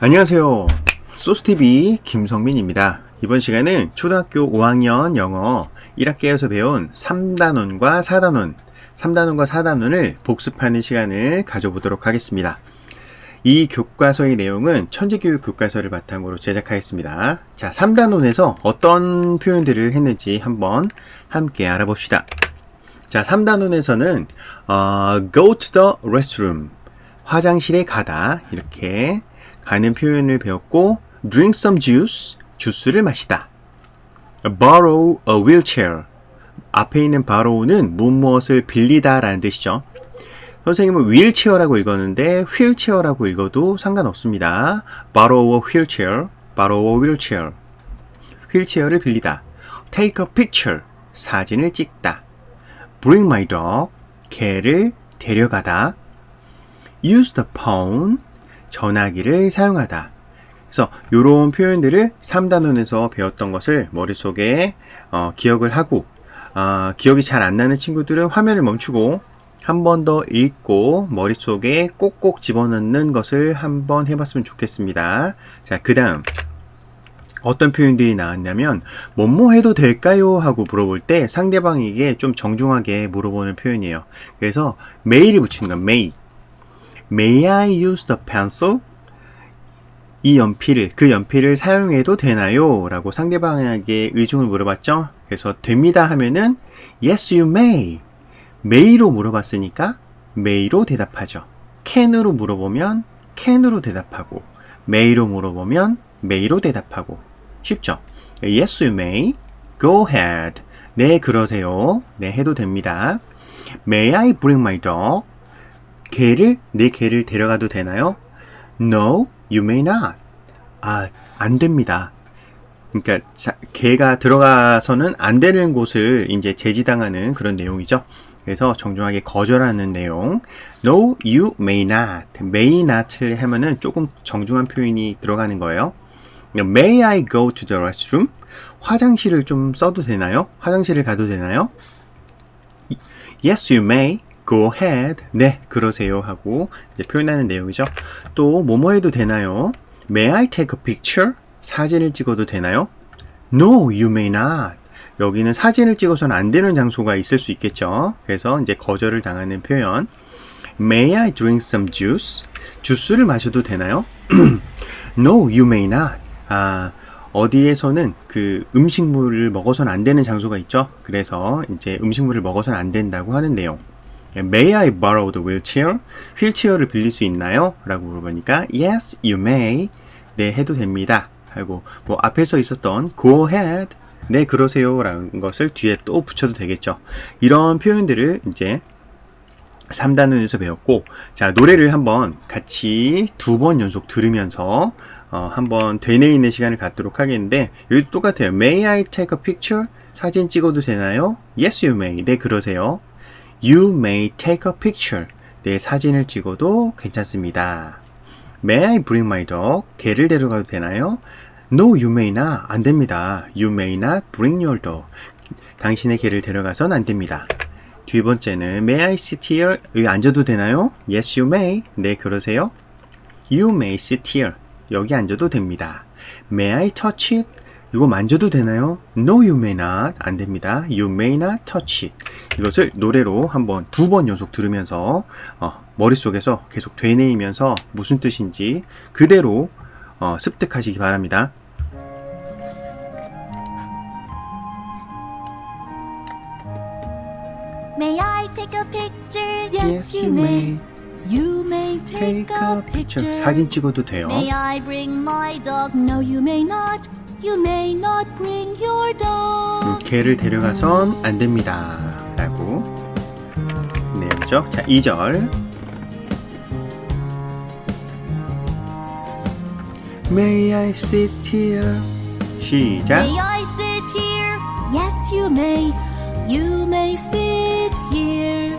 안녕하세요. 소스TV 김성민입니다. 이번 시간은 초등학교 5학년 영어 1학기에서 배운 3단원과 4단원, 3단원과 4단원을 복습하는 시간을 가져보도록 하겠습니다. 이 교과서의 내용은 천재교육 교과서를 바탕으로 제작하였습니다. 자, 3단원에서 어떤 표현들을 했는지 한번 함께 알아봅시다. 자, 3단원에서는 어, go to the restroom 화장실에 가다 이렇게 가는 표현을 배웠고 drink some juice 주스를 마시다 borrow a wheelchair 앞에 있는 borrow는 무엇을 빌리다 라는 뜻이죠 선생님은 wheelchair라고 읽었는데 wheelchair라고 읽어도 상관없습니다 borrow a wheelchair borrow a wheelchair 휠체어를 빌리다 take a picture 사진을 찍다 bring my dog 개를 데려가다 use the phone 전화기를 사용하다. 그래서 이런 표현들을 3단원에서 배웠던 것을 머릿속에 어, 기억을 하고 아, 기억이 잘 안 나는 친구들은 화면을 멈추고 한 번 더 읽고 머릿속에 꼭꼭 집어넣는 것을 한번 해봤으면 좋겠습니다. 자, 그 다음 어떤 표현들이 나왔냐면 뭐뭐 해도 될까요? 하고 물어볼 때 상대방에게 좀 정중하게 물어보는 표현이에요. 그래서 may를 붙이는 건 may. May I use the pencil? 이 연필을 그 연필을 사용해도 되나요? 라고 상대방에게 의중을 물어봤죠. 그래서 됩니다 하면은 yes you may. may로 물어봤으니까 may로 대답하죠. can으로 물어보면 can으로 대답하고 may로 물어보면 may로 대답하고 쉽죠? yes you may. go ahead. 네 그러세요. 네 해도 됩니다. May I bring my dog? 개를 내 개를 데려가도 되나요? No, you may not. 아, 안 됩니다. 그러니까 자, 개가 들어가서는 안 되는 곳을 이제 제지당하는 그런 내용이죠. 그래서 정중하게 거절하는 내용. No, you may not. may not를 하면은 조금 정중한 표현이 들어가는 거예요. May I go to the restroom? 화장실을 좀 써도 되나요? 화장실을 가도 되나요? Yes, you may. Go ahead. 네, 그러세요. 하고 이제 표현하는 내용이죠. 또, 뭐뭐 해도 되나요? May I take a picture? 사진을 찍어도 되나요? No, you may not. 여기는 사진을 찍어서는 안 되는 장소가 있을 수 있겠죠. 그래서 이제 거절을 당하는 표현. May I drink some juice? 주스를 마셔도 되나요? no, you may not. 아, 어디에서는 그 음식물을 먹어서는 안 되는 장소가 있죠. 그래서 이제 음식물을 먹어서는 안 된다고 하는 내용. May I borrow the wheelchair? 휠체어를 빌릴 수 있나요? 라고 물어보니까 Yes, you may. 네, 해도 됩니다. 하고 뭐 앞에서 있었던 Go ahead. 네, 그러세요. 라는 것을 뒤에 또 붙여도 되겠죠. 이런 표현들을 이제 3단원에서 배웠고 자 노래를 한번 같이 두 번 연속 들으면서 어, 한번 되뇌이는 시간을 갖도록 하겠는데 여기 똑같아요. May I take a picture? 사진 찍어도 되나요? Yes, you may. 네, 그러세요. You may take a picture. 내 사진을 찍어도 괜찮습니다. May I bring my dog? 개를 데려가도 되나요? No, you may not. 안 됩니다. You may not bring your dog. 당신의 개를 데려가선 안 됩니다. 두 번째는 May I sit here? 앉아도 되나요? Yes, you may. 네, 그러세요. You may sit here. 여기 앉아도 됩니다. May I touch it? 이거 만져도 되나요? No, you may not. 안 됩니다. You may not touch it. 이것을 노래로 한번 두 번 연속 들으면서 어, 머릿속에서 계속 되뇌이면서 무슨 뜻인지 그대로 어, 습득하시기 바랍니다. May I take a picture? Yes, Yes, you you may. You may take a picture. 사진 찍어도 돼요. May I bring my dog? No, you may not. You may not bring your dog. 개를 데려가선 안 됩니다. 내용이죠. 자, 2절. May I sit here? 시작. May I sit here? Yes, you may. You may sit here.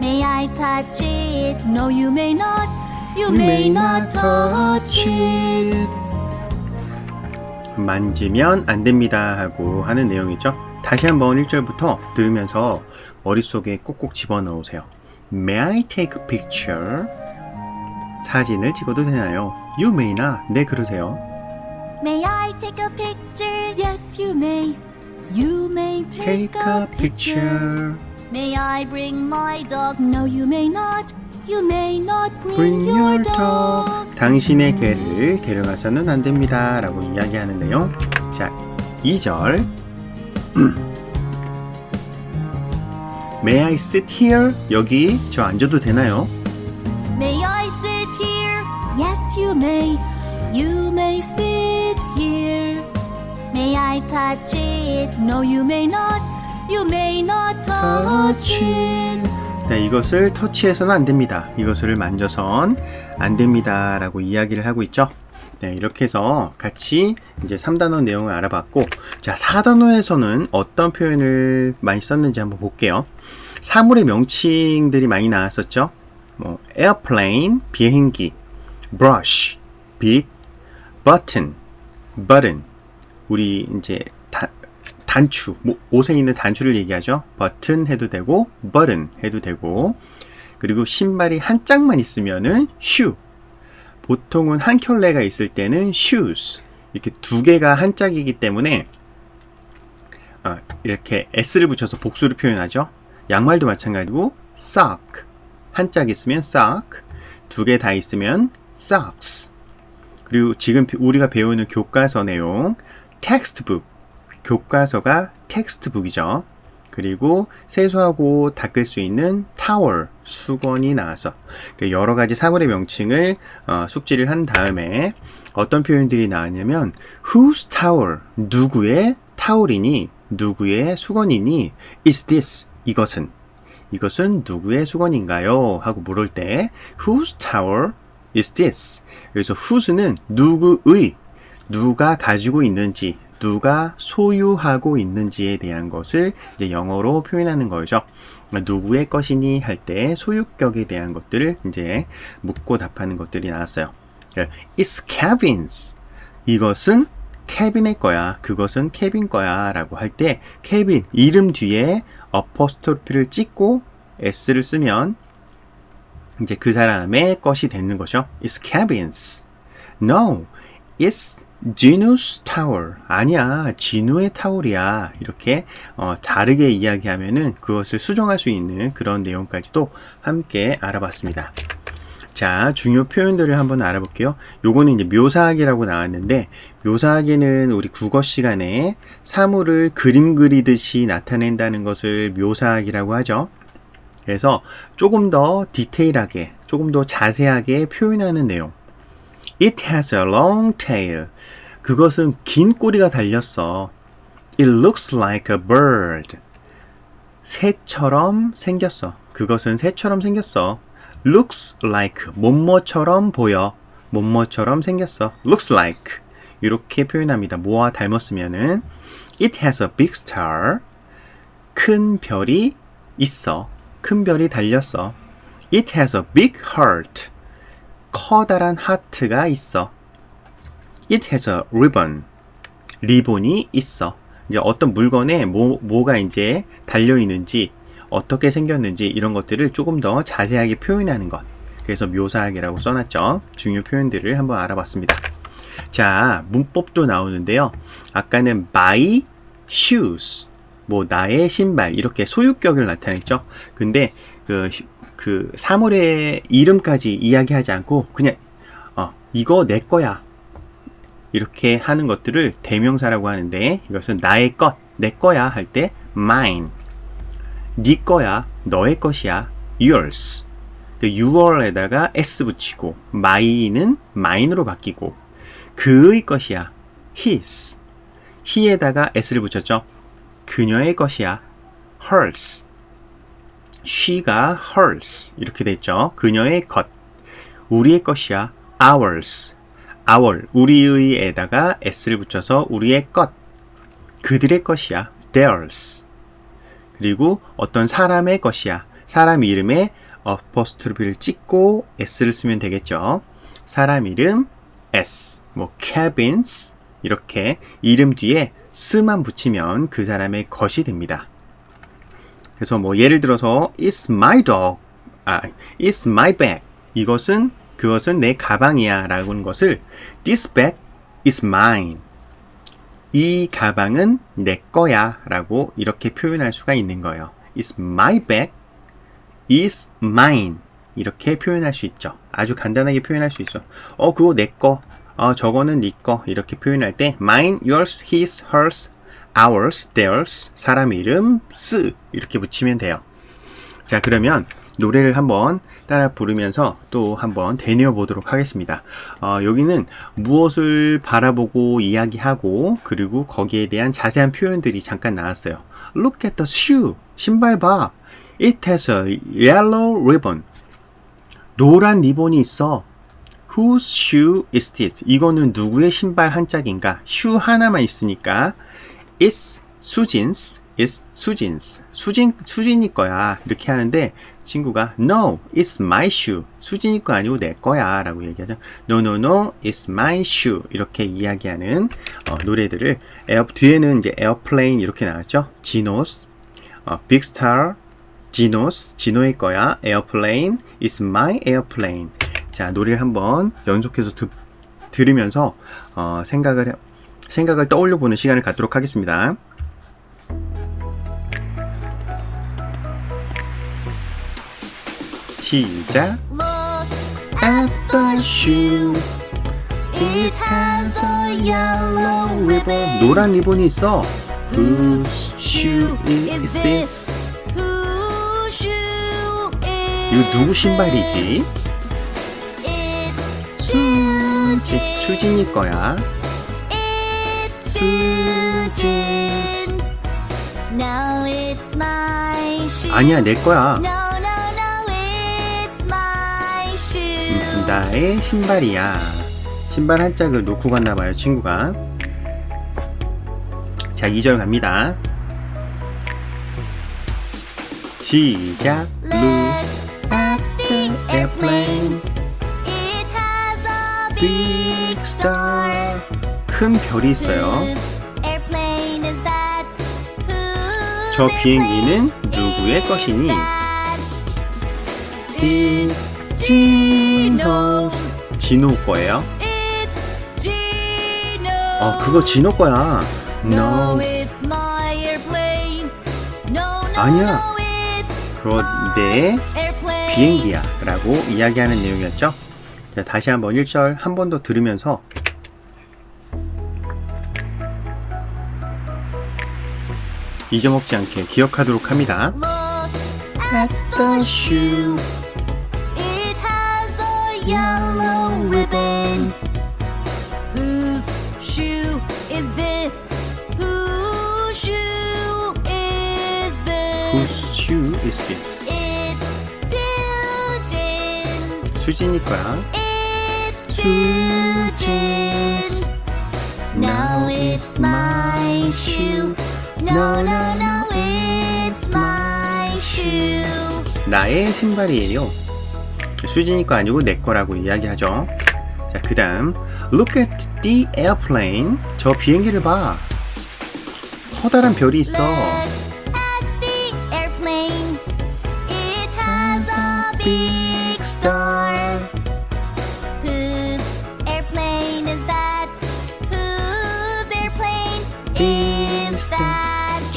May I touch it? No, you may not. You may not touch it. 만지면 안 됩니다 하고 하는 내용이죠. 다시 한번 1절부터 들으면서 머릿속에 꼭꼭 집어넣으세요. May I take a picture? 사진을 찍어도 되나요? You may not. 네, 그러세요. May I take a picture? Yes, you may. You may take, Take a picture. May I bring my dog? No, you may not. You may not bring, Bring your, dog. 당신의 개를 데려가서는 안 됩니다. 라고 이야기하는데요. 자, 2절. May I sit here? 여기 저 앉아도 되나요? May I sit here? Yes, you may. You may sit here. May I touch it? No, you may not. You may not touch it. 네, 이것을 터치해서는 안 됩니다. 이것을 만져선 안 됩니다. 라고 이야기를 하고 있죠. 네, 이렇게 해서 같이 이제 3단원 내용을 알아봤고, 자, 4단원에서는 어떤 표현을 많이 썼는지 한번 볼게요. 사물의 명칭들이 많이 나왔었죠. 뭐, airplane, 비행기, brush, 빛, button, button. 우리 이제 다, 단추, 뭐, 옷에 있는 단추를 얘기하죠. 버튼 해도 되고, button 해도 되고, 그리고 신발이 한 짝만 있으면은 shoe. 보통은 한 켤레가 있을 때는 shoes. 이렇게 두 개가 한 짝이기 때문에 아, 이렇게 s를 붙여서 복수를 표현하죠. 양말도 마찬가지고 sock. 한짝 있으면 sock. 두 개 다 있으면 socks. 그리고 지금 우리가 배우는 교과서 내용 textbook. 교과서가 텍스트북이죠. 그리고 세수하고 닦을 수 있는 타월, 수건이 나와서 그 여러 가지 사물의 명칭을 어, 숙지를 한 다음에 어떤 표현들이 나왔냐면 whose towel, 누구의 타올이니, 누구의 수건이니, is this, 이것은 이것은 누구의 수건인가요? 하고 물을 때 whose towel is this? 여기서 whose는 누구의, 누가 가지고 있는지, 누가 소유하고 있는지에 대한 것을 이제 영어로 표현하는 거죠. 누구의 것이니 할 때 소유격에 대한 것들을 이제 묻고 답하는 것들이 나왔어요. It's Kevin's. 이것은 케빈의 거야. 그것은 케빈 거야. 라고 할 때 케빈 이름 뒤에 어퍼스토피를 찍고 s를 쓰면 이제 그 사람의 것이 되는 거죠. It's Kevin's. No, it's Gino's towel. 아니야, 진우의 타올이야. 이렇게 어, 다르게 이야기하면은 그것을 수정할 수 있는 그런 내용까지도 함께 알아봤습니다. 자, 중요 표현들을 한번 알아볼게요. 요거는 이제 묘사하기라고 나왔는데, 묘사하기는 우리 국어 시간에 사물을 그림 그리듯이 나타낸다는 것을 묘사하기라고 하죠. 그래서 조금 더 디테일하게, 조금 더 자세하게 표현하는 내용. It has a long tail. 그것은 긴 꼬리가 달렸어. It looks like a bird. 새처럼 생겼어. 그것은 새처럼 생겼어. looks like 뭐뭐처럼 보여. 뭐뭐처럼 생겼어. looks like 이렇게 표현합니다. 뭐와 닮았으면은 it has a big star. 큰 별이 있어. 큰 별이 달렸어. it has a big heart. 커다란 하트가 있어. It has a ribbon. 리본이 있어. 이제 어떤 물건에 뭐, 뭐가 이제 달려 있는지, 어떻게 생겼는지 이런 것들을 조금 더 자세하게 표현하는 것. 그래서 묘사하기라고 써놨죠. 중요 표현들을 한번 알아봤습니다. 자, 문법도 나오는데요. 아까는 my shoes. 뭐, 나의 신발. 이렇게 소유격을 나타냈죠. 근데 그, 그 사물의 이름까지 이야기하지 않고 그냥 어, 이거 내 거야. 이렇게 하는 것들을 대명사라고 하는데 이것은 나의 것, 내 거야 할 때 mine. 네 거야, 너의 것이야. yours. 그 your에다가 s 붙이고 my는 mine으로 바뀌고 그의 것이야. his. he에다가 s를 붙였죠. 그녀의 것이야. hers. She가 hers 이렇게 됐죠. 그녀의 것. 우리의 것이야. ours. our 우리의에다가 s를 붙여서 우리의 것. 그들의 것이야. theirs. 그리고 어떤 사람의 것이야. 사람 이름에 어퍼스트로피를 찍고 s를 쓰면 되겠죠. 사람 이름 s. 뭐 cabins 이렇게 이름 뒤에 스만 붙이면 그 사람의 것이 됩니다. 그래서 뭐 예를 들어서 it's my dog, 아, it's my bag. 이것은 그것은 내 가방이야 라는 것을 This bag is mine. 이 가방은 내 거야 라고 이렇게 표현할 수가 있는 거예요. It's my bag is mine. 이렇게 표현할 수 있죠. 아주 간단하게 표현할 수 있어. 어, 그거 내 거. 어, 저거는 네 거. 이렇게 표현할 때 mine, yours, his, hers, ours, theirs, 사람 이름, s 이렇게 붙이면 돼요. 자, 그러면 노래를 한번 따라 부르면서 또 한번 되뇌어 보도록 하겠습니다. 어, 여기는 무엇을 바라보고 이야기하고 그리고 거기에 대한 자세한 표현들이 잠깐 나왔어요. Look at the shoe. 신발 봐. It has a yellow ribbon. 노란 리본이 있어. Whose shoe is this? 이거는 누구의 신발 한 짝인가? shoe 하나만 있으니까 It's Su진's. It's Su진's. 수진 수진이 거야. 이렇게 하는데 친구가 No, it's my shoe. 수진이 거 아니고 내 거야 라고 얘기하죠. No, no, no, it's my shoe. 이렇게 이야기하는 어, 노래들을 에어 뒤에는 이제 에어플레인 이렇게 나왔죠. 지노스, 어, 빅스타, 지노스, 지노의 거야. 에어플레인, it's my airplane. 자 노래를 한번 연속해서 듣, 들으면서 어, 생각을 해- 생각을 떠올려 보는 시간을 갖도록 하겠습니다. 시작. Look at the shoe. It has a yellow ribbon. 노란 리본이 있어. Whose shoe is this? Whose shoe is 이거 누구 신발이지? It's 수지. 수진이 거야. It's my. 아니야, 내 거야. No, no, no, it's my shoe. 음, 나의 신발이야. 신발 한 짝을 놓고 갔나 봐요, 친구가. 자, 2절 갑니다. 시작. Look Look at the airplane. airplane. It has a big star. 큰 별이 있어요. 저 비행기는 누구의 것이니? Gino's. 진호 거예요. 어, 그거 진호 거야. No, 아니야. my airplane. 비행기야 라고 이야기하는 내용이었죠. 자, 다시 한번 1절 한 번 더 들으면서 잊어먹지 않게 기억하도록 합니다. Look at the shoe. It has a yellow ribbon. Whose shoe is this? Whose shoe is this? Whose shoe is this? It's Sujan's. 수진이 거야. It's Sujan's. Sujan's. No, it's my shoe. No, no, no, it's my shoe. 나의 신발이에요. 수진이 거 아니고 내 거라고 이야기하죠. 자, 그 다음 Look at the airplane. 저 비행기를 봐. 커다란 별이 있어.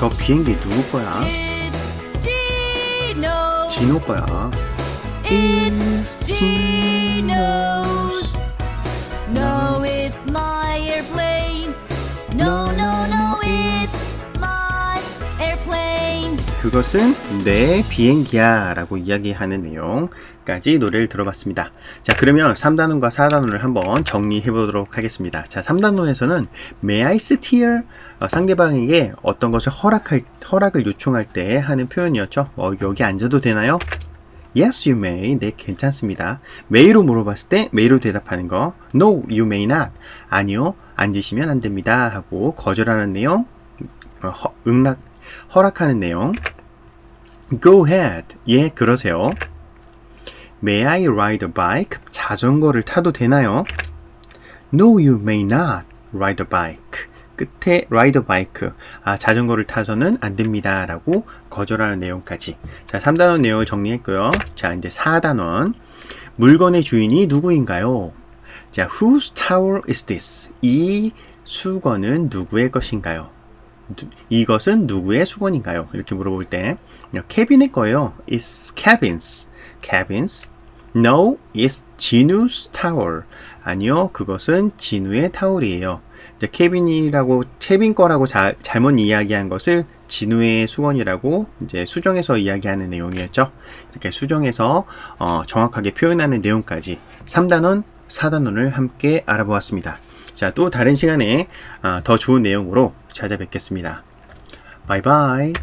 저 비행기 누구 거야? It's Gino's. 진호 거야. It's Gino's. No, it's my airplane. No, no, no, 그것은 내 비행기야 라고 이야기하는 내용까지 노래를 들어봤습니다. 자, 그러면 3단원과 4단원을 한번 정리해 보도록 하겠습니다. 자, 3단원에서는 May I sit here? 어, 상대방에게 어떤 것을 허락할, 허락을 요청할 때 하는 표현이었죠. 어, 여기 앉아도 되나요? Yes, you may. 네, 괜찮습니다. may로 물어봤을 때 may로 대답하는 거. No, you may not. 아니요, 앉으시면 안 됩니다. 하고 거절하는 내용. 어, 허, 응락, 허락하는 내용. Go ahead. 예, 그러세요. May I ride a bike? 자전거를 타도 되나요? No, you may not ride a bike. 끝에 ride a bike. 아, 자전거를 타서는 안 됩니다. 라고 거절하는 내용까지. 자, 3단원 내용을 정리했고요. 자, 이제 4단원. 물건의 주인이 누구인가요? 자, whose towel is this? 이 수건은 누구의 것인가요? 누- 이것은 누구의 수건인가요? 이렇게 물어볼 때 케빈의 거예요. It's Kevin's. Kevin's. No, it's 진우's towel. 아니요, 그것은 진우의 타올이에요. 이제 케빈이라고 케빈 거라고 자- 잘못 이야기한 것을 진우의 수건이라고 이제 수정해서 이야기하는 내용이었죠. 이렇게 수정해서 어, 정확하게 표현하는 내용까지 3단원, 4단원을 함께 알아보았습니다. 자, 또 다른 시간에 아, 더 좋은 내용으로 찾아뵙겠습니다. 바이바이.